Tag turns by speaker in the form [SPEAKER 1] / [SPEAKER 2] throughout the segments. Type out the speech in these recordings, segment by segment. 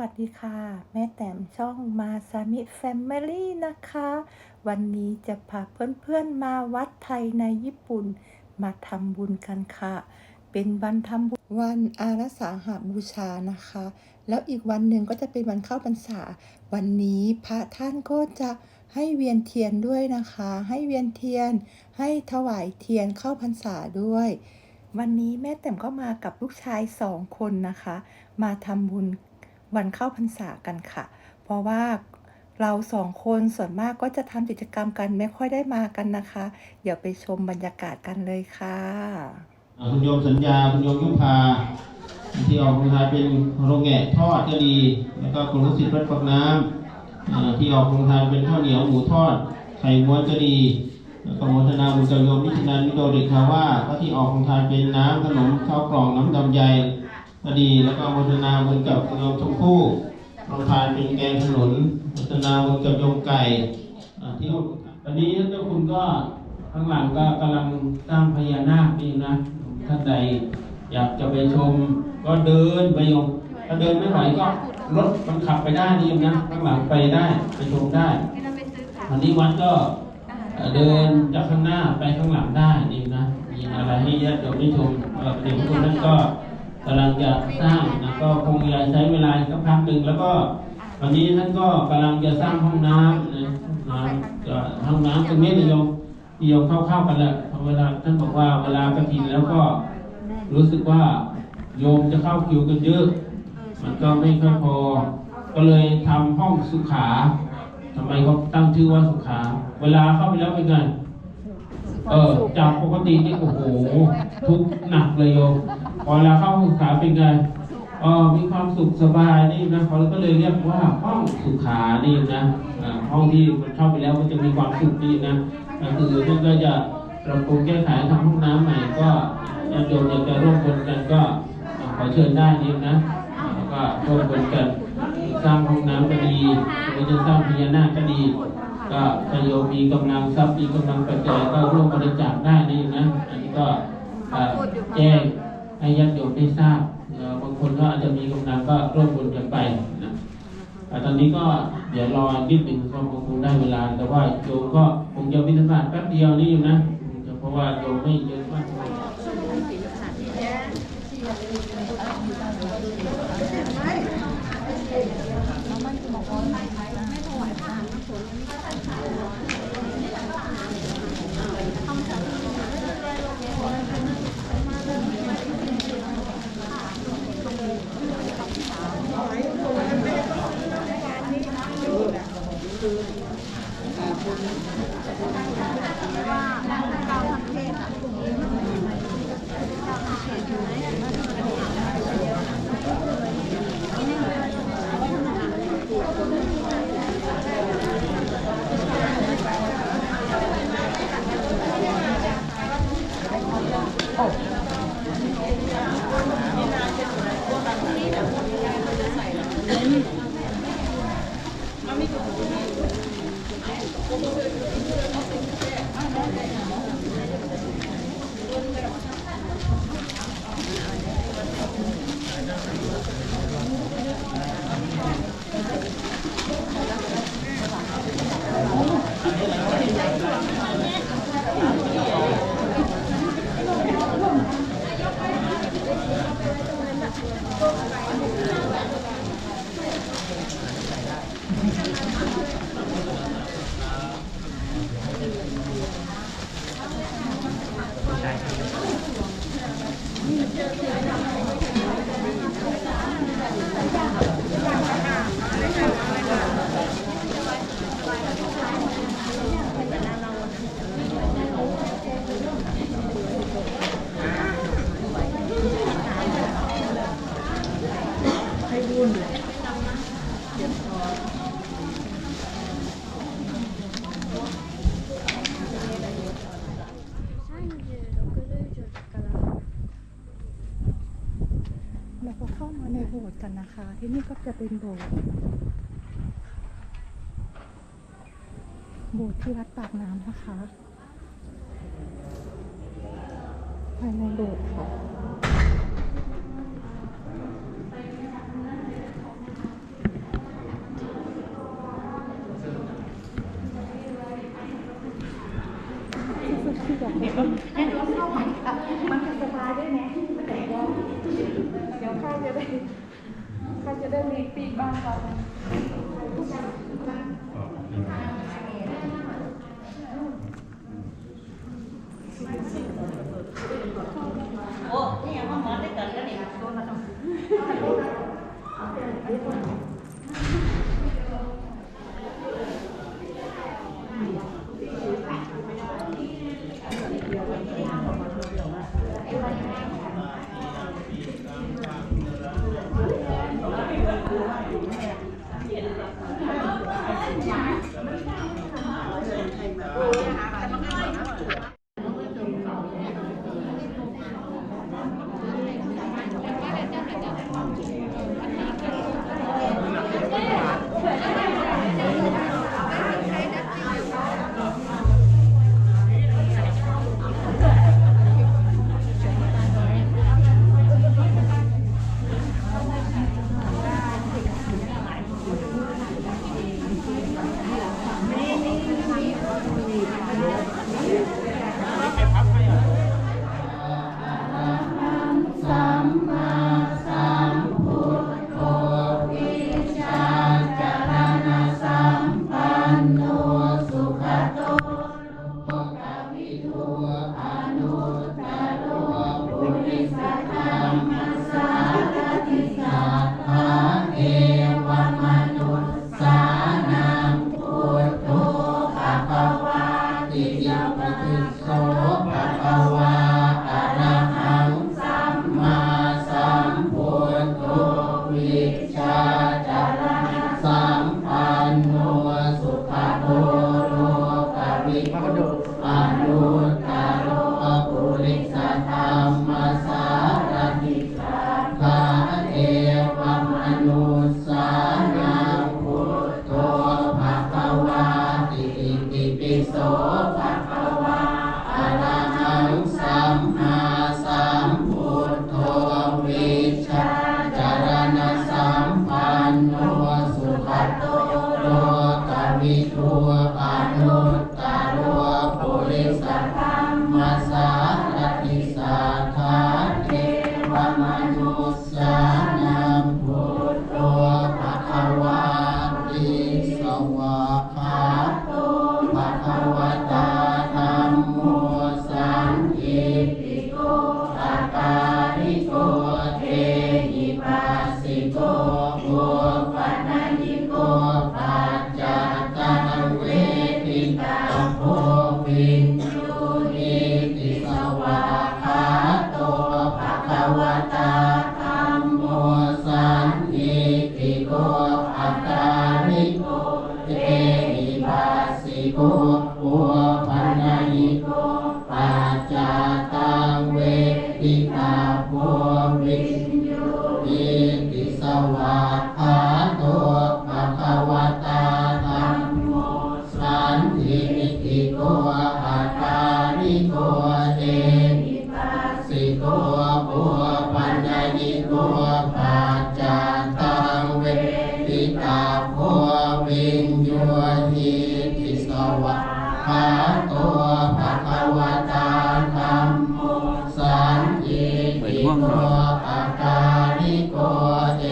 [SPEAKER 1] วัสดีค่ะ แม่แต้มช่องมาซามิแฟมิลี่นะคะ วันนี้จะพาเพื่อนๆมาวัดไทยในญี่ปุ่น มาทำบุญกันค่ะ เป็นวันทำบุญวันอารัสาหบูชานะคะ แล้วอีกวันหนึ่งก็จะเป็นวันเข้าพรรษา วันนี้พระท่านก็จะให้เวียนเทียนด้วยนะคะ ให้เวียนเทียน ให้ถวายเทียนเข้าพรรษาด้วยวันนี้แม่แต้มก็มากับลูกชายสองคนนะคะ มาทำบุญ วันเข้าพรรษากันค่ะ เพราะว่าเราสองคนส่วนมากก็จะทำกิจกรรมกันไม่ค่อยได้มากันนะคะเดี๋ยวไปชมบรรยากาศกันเลยค่ะ
[SPEAKER 2] คุณโยมสัญญาคุณโยมยุพาที่ออกโรงทานเป็นโรงแงะทอดก็ดีแล้วก็กลุ่มลูกศิษย์วัดปักน้ำที่ออกโรงทานเป็นข้าวเหนียวหมูทอดไข่ม้วนก็ดีแล้วก็โมทนาบุญกับโยมนิชนันมิโดเด็กคาว่าก็ที่ออกโรงทานเป็นน้ำขนมข้าวกล่องน้ำดำใย ก็ดีแล้วก็โมทนาบุญกับโยมชมพู่โรงทานเป็นแกงขนุนโมทนาบุญกับโยมไก่ที่
[SPEAKER 3] ตอนนี้เจ้าคุณก็ข้างหลังก็กำลังสร้างพญานาคนี่นะท่านใดอยากจะไปชมก็เดินไปโยมถ้าเดินไม่ไหวก็รถมันขับไปได้นี่โยมนะข้างหลังไปได้ไปชมได้วันนี้วัดก็เดินจากข้างหน้าไปข้างหลังได้นี่นะมีอะไรให้ญาติโยมได้ชมเอ่อเด็กคนนั้นก็ กำลังจะสร้างนะก็คงจะใช้เวลาสักพักหนึ่งแล้วก็วันนี้ท่านก็กำลังจะสร้างห้องน้ำนะน้ำจะห้องน้ำตรงนี้นะโยมที่โยมเข้าๆกันและเพราะเวลาท่านบอกว่าเวลากระถินแล้วก็รู้สึกว่าโยมจะเข้าคิวกันเยอะ มันก็ไม่ค่อยพอ ก็เลยทำห้องสุขาทำไมเขาตั้งชื่อว่าสุขา เวลาเข้าไปแล้วเป็นไง เออจากปกตินี่โอ้โหทุกหนักเลยโยม พอเวลาเข้าห้องสุขาเป็นไงเออมีความสุขสบายนี่นะเขาก็เลยเรียกว่าห้องสุขานี่นะห้องที่มันเข้าไปแล้วมันจะมีความสุขนี่นะคือท่านก็จะปรับปรุงแก้ไขทำห้องน้ำใหม่ก็ญาติโยมอยากจะร่วมบุญกันก็ขอเชิญได้นี่นะแล้วก็ร่วมบุญกันสร้างห้องน้ำก็ดีหรือจะสร้างพญานาคก็ดี ก็ถ้าโยมมีกำลังทรัพย์มีกำลังปัจจัยก็ร่วมบริจาคได้นี่นะอันนี้ก็แจ้ง ให้ญาติโยมได้ทราบบางคนก็อาจจะมีกำลังก็ร่วมบุญกันไปนะแต่ตอนนี้ก็เดี๋ยวรอนิดหนึ่งก็คงได้เวลา แต่ว่าโยมก็คงจะบิณฑบาตแป๊บเดียวนี้อยู่นะเพราะว่าโยมไม่เยอะมาก
[SPEAKER 1] ในโบสถ์กันนะคะ ที่นี่ก็จะเป็นโบสถ์โบสถ์ที่วัดปากน้ำนะคะภายในโบสถ์ค่ะนี่สุดที่แบบนี้
[SPEAKER 4] มันจะสบายด้วยไหม เดี๋ยวข้าจะได้ข้าจะได้มีปีบ้า
[SPEAKER 2] งครับโอ้นี่ยังมาหมอได้กันแล้วนี่ Thank you. ตัวภะคะวะตาธัมโมสังอิติโอาคาริโกเอ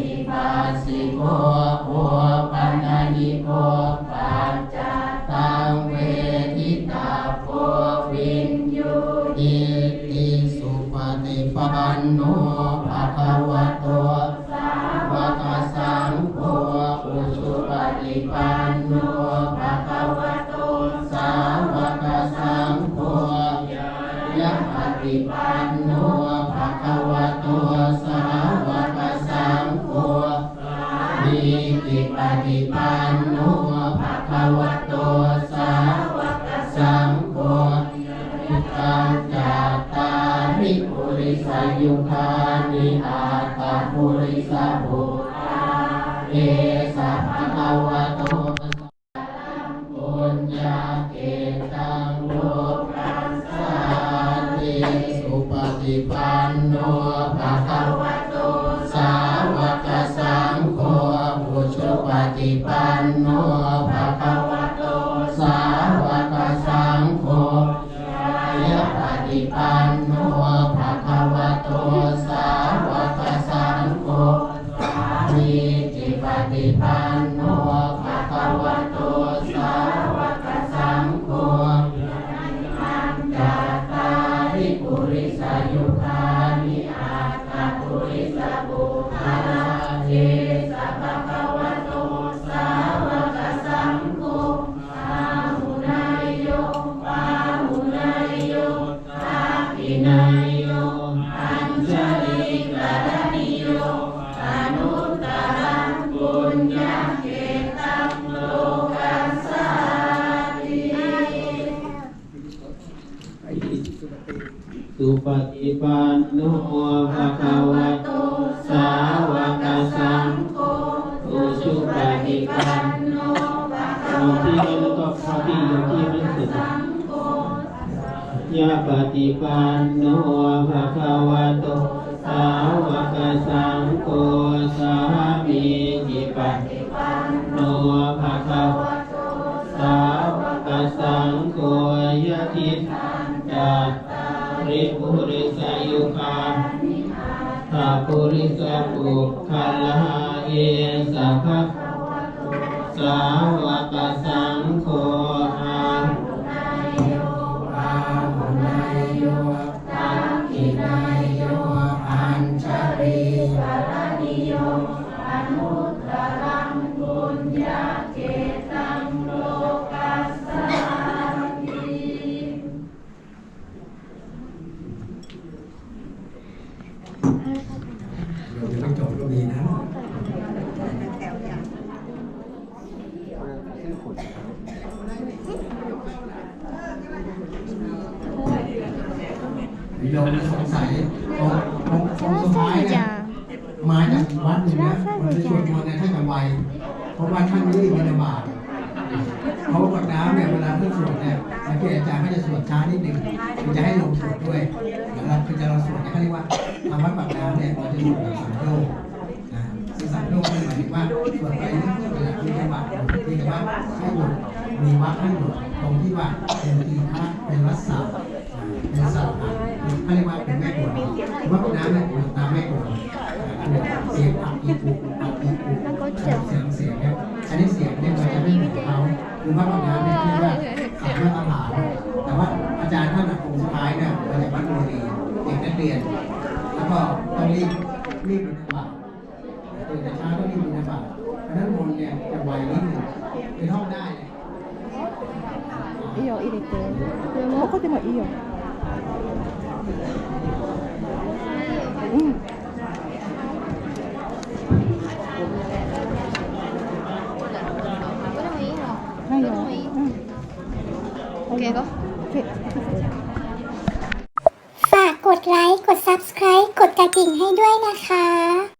[SPEAKER 2] หิปัสิโกโอปัญญิโกปัจจตังเวทิตาโกวินยูติสุปฏิปันโนภะคะวะโตสาวกสังโฆอุชุปฏิปั ฏิปันโนภะคะวะโตสาวกสังโฆมีกิปฏิปันโนภะคะวะโตสาวกสังโฆยิตังจาตาริปุริสยุคานิอาตาปุริสบุตาเอสะภะคะวะ Oh. ปฏิปันโนภะคะวะโตสาวกสังโฆอุชุปฏิปันโนภะคะวะโตที่แล้วก็พอที่โยมที่ไม่เสร็จยะปฏิปันโนภะคะวะโต สาวกสังโฆสามีจิปฏิปันโนภะคะวะโต สาวกสังโฆยะทิทันจัตตา ริปุริสายุคาตาปุริสปุคัลหาเอสัพพะสาวกสังโฆ
[SPEAKER 5] มาจากวัดหนึ่งนะมันจะสวดมนต์เนี่ยท่านจะไวเพราะว่าท่านรีบบิณฑบาตเพราะว่ากับน้ำเนี่ยเวลาท่านสวดเนี่ยสังเกตอาจารย์ก็จะสวดช้านิดหนึ่งคือจะให้ลงสวดด้วยนะครับคือจะเราสวดเนี่ยเขาเรียกว่าทำวัดปากน้ำเนี่ยเราจะสวดแบบสังโยกนะซึ่งสังโยกนี่หมายถึงว่าสวดไปเรื่อยๆเวลาที่บิณฑบาตที่แต่ว่าให้หยุดมีวัดให้หยุดตรงที่ว่าเป็นทีฆะเป็นรัศสาเป็นสัตว์เขาเรียกว่าเป็นแม่กวดว่าเป็นน้ำแม่กวดน้ำแม่กวดเสียงอักอีปุกอักอีปุกเสียงเสียงเนี่ยอันนี้เสียงเนี่ยมันจะไม่เหมือนเขาคือว่าเป็นน้ำเนี่ยที่ว่าสามมาตรฐานแต่ว่าอาจารย์ท่านองค์สุดท้ายเนี่ยมาจากบ้านโมรีเด็กนักเรียน แล้วก็ต้องรีบรีบบิณฑบาตตื่นแต่เช้าก็รีบ บิณฑบาตเพราะฉะนั้นมนต์เนี่ยจะไวนิดหนึ่งคือท่องได้เนี่ย
[SPEAKER 1] いいよ入れてここでもいいようんはいようん
[SPEAKER 6] オッケーgo
[SPEAKER 7] ฝากกดไลค์ กด Subscribe กดกระดิ่งให้ด้วยนะคะ